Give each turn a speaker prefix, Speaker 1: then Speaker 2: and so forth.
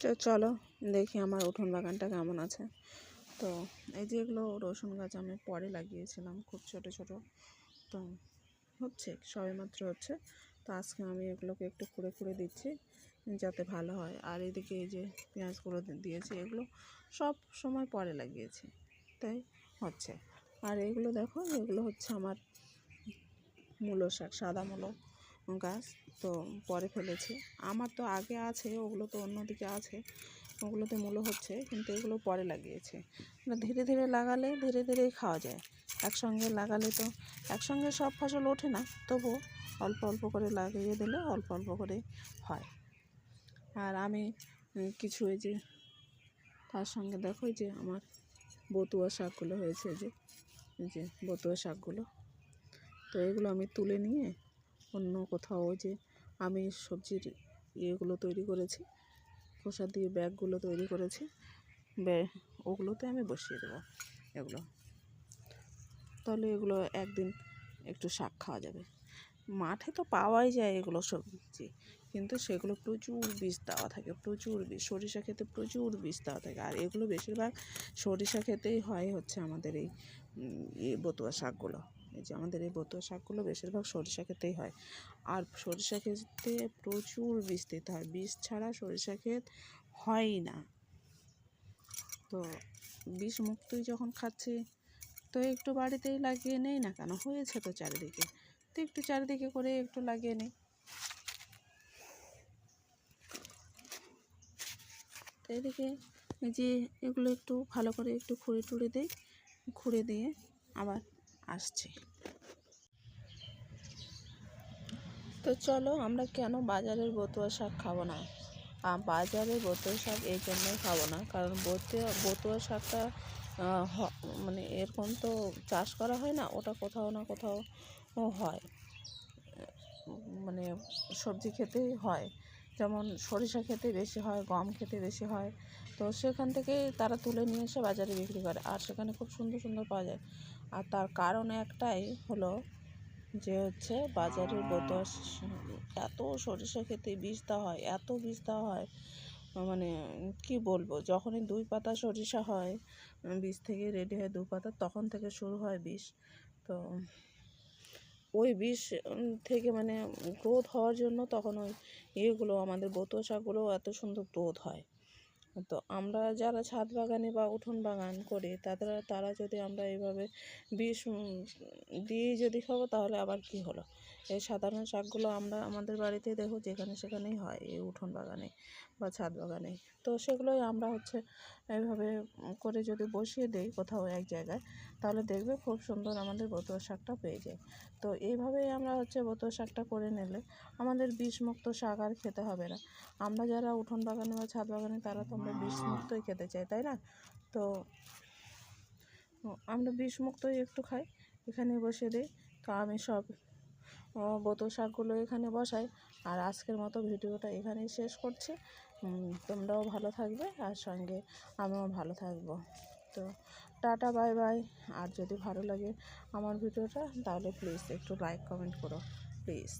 Speaker 1: তো চলো দেখি আমার উঠোন বাগানটা কেমন আছে। তো এই যে এগুলো রসুন গাছ আমি পরে লাগিয়েছিলাম খুব ছোট ছোট। তো হচ্ছে সবেমাত্র হচ্ছে। তো আজকে আমি এগুলোকে একটু খুঁড়ে খুঁড়ে দিচ্ছি যাতে ভালো হয়। আর এদিকে এই যে পেঁয়াজগুলো দিয়েছি এগুলো সব সময় পরে লাগিয়েছি, তাই হচ্ছে। আর এগুলো দেখো, এগুলো হচ্ছে আমার মূলো শাক, সাদা মূলো। গাছ তো পরে ফেলেছি। আমার তো আগে আছে, ওগুলো তো অন্যদিকে আছে, ওগুলোতে মূলো হচ্ছে, কিন্তু এগুলো পরে লাগিয়েছে। মানে ধীরে ধীরে লাগালে ধীরে ধীরেই খাওয়া যায়। একসঙ্গে লাগালে তো, একসঙ্গে সব ফসল ওঠে না তবু অল্প অল্প করে লাগিয়ে দিলে অল্প অল্প করে হয়। আর আমি কিছু এই যে, তার সঙ্গে দেখো যে আমার বতুয়া শাকগুলো হয়েছে যে যে বতুয়া শাকগুলো। তো এগুলো আমি তুলে নিয়ে অন্য কোথাও যে আমি সবজির ইয়েগুলো তৈরি করেছি খোসা দিয়ে ব্যাগগুলো তৈরি করেছি ব্যাগ ওগুলোতে আমি বসিয়ে দেবো এগুলো। তাহলে এগুলো একদিন একটু শাক খাওয়া যাবে। মাঠে তো পাওয়াই যায় এগুলো সবজি, কিন্তু সেগুলো প্রচুর বীজ দেওয়া থাকে, প্রচুর বীজ, সরিষা খেতে প্রচুর বীজ দেওয়া থাকে, আর এগুলো বেশিরভাগ সরিষা খেতেই হয় হচ্ছে আমাদের এই বতুয়া শাকগুলো। যে আমাদের এই বতুয়া শাকগুলো বেশিরভাগ সরিষা খেতেই হয়। আর সরিষা খেতে প্রচুর বীজ দিতে হয়। বীজ ছাড়া সরিষা ক্ষেত হয়ই না। তো বিষ মুক্তই যখন খাচ্ছি, তো একটু বাড়িতেই লাগিয়ে নেই না কেন? হয়েছে তো চারিদিকে। তো একটু চারিদিকে করে একটু লাগিয়ে নিই। তো এদিকে যে এগুলো একটু ভালো করে একটু খুঁড়ে টুড়ে দিই। খুঁড়ে দিয়ে আবার আসছি। তো চলো আমরা কেন বাজারের বতুয়া শাক খাব না? বাজারের বতুয়া শাক এই জন্যই খাব না, কারণ বতুয়া বতুয়া শাকটা মানে এরকম তো চাষ করা হয় না, ওটা কোথাও না কোথাও হয়। মানে সবজি খেতেই হয়। যেমন সরিষা খেতে বেশি হয়, গম খেতে বেশি হয়, তো সেখান থেকে তারা তুলে নিয়ে এসে বাজারে বিক্রি করে। আর সেখানে খুব সুন্দর সুন্দর পাওয়া যায়। আর তার কারণ একটাই হলো যে হচ্ছে বাজারের বোতল, এত সরিষা খেতে বিষ দেওয়া হয়, এত বিষ দেওয়া হয় মানে কি বলব, যখনই দুই পাতা সরিষা হয় বীজ থেকে রেডি হয় দু পাতা তখন থেকে শুরু হয় বিষ। তো ওই বিষ থেকে মানে গ্রোথ হওয়ার জন্য তখন ওই ইয়েগুলো, আমাদের শাকগুলো এত সুন্দর গ্রোথ হয়। তো আমরা যারা ছাদ বাগানে বা উঠোন বাগান করি, তাদের, তারা যদি আমরা এইভাবে বিষ দিয়েই যদি খাব, তাহলে আবার কি হলো? এই সাধারণ শাকগুলো আমরা আমাদের বাড়িতে দেখো, যেখানে সেখানেই হয় এই উঠোন বাগানে বা ছাদ বাগানে। তো সেগুলোই আমরা হচ্ছে এইভাবে করে যদি বসিয়ে দিই কোথাও এক জায়গায়, তাহলে দেখবে খুব সুন্দর আমাদের বতুয়া শাকটা পেয়ে যায়। তো এইভাবেই আমরা হচ্ছে বতুয়া শাকটা করে নিলে আমাদের বিষমুক্ত শাক আর খেতে হবে না। আমরা যারা উঠোন বাগানে বা ছাদ বাগানে, তারা তো আমরা বিষমুক্তই খেতে চাই তাই না? তো আমরা বিষমুক্তই একটু খাই এখানে বসে দিই। তো আমি সব বোতল শাকগুলো এখানে বসাই আর আজকের মতো ভিডিওটা এখানেই শেষ করছি। তোমরাও ভালো থাকবে আর সঙ্গে আমিও ভালো থাকব। তো টাটা বাই বাই। আর যদি ভালো লাগে আমার ভিডিওটা তাহলে প্লিজ একটু লাইক কমেন্ট করো প্লিজ।